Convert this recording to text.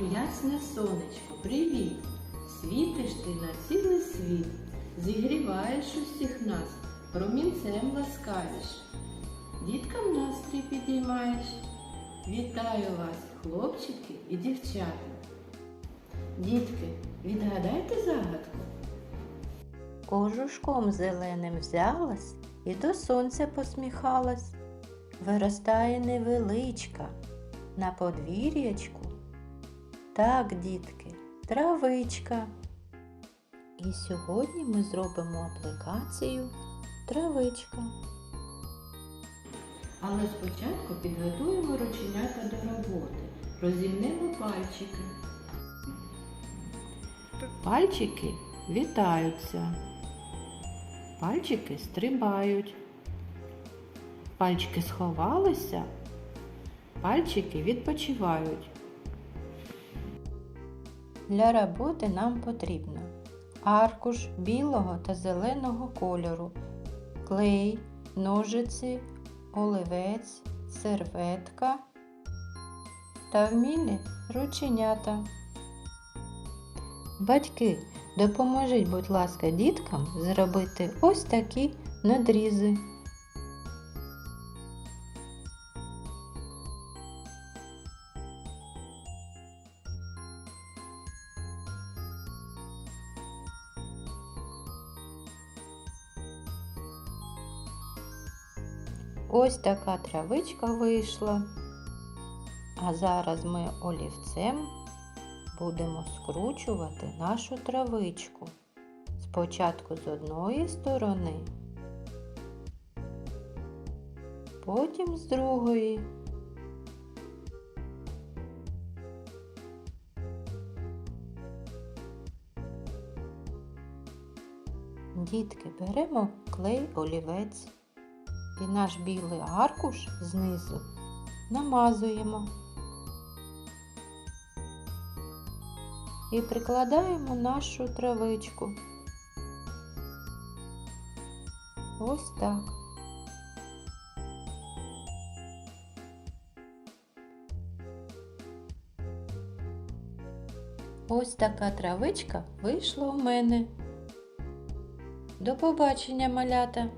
Ясне сонечко, привіт! Світиш ти на цілий світ, зігріваєш усіх нас, промінцем ласкаєш, діткам настрій підіймаєш. Вітаю вас, хлопчики і дівчата. Дітки, відгадайте загадку. Кожушком зеленим взялась і до сонця посміхалась. Виростає невеличка на подвір'ячку. Так, дітки, травичка. І сьогодні ми зробимо аплікацію травичка. Але спочатку підготуємо рученята до роботи. Розімнемо пальчики. Пальчики вітаються. Пальчики стрибають. Пальчики сховалися. Пальчики відпочивають. Для роботи нам потрібно аркуш білого та зеленого кольору, клей, ножиці, оливець, серветка та вмілі рученята. Батьки, допоможіть, будь ласка, діткам зробити ось такі надрізи. Ось така травичка вийшла. А зараз ми олівцем будемо скручувати нашу травичку. Спочатку з одної сторони, потім з другої. Дітки, беремо клей олівець і наш білий аркуш знизу намазуємо і прикладаємо нашу травичку. Ось так. Ось така травичка вийшла у мене. До побачення, малята!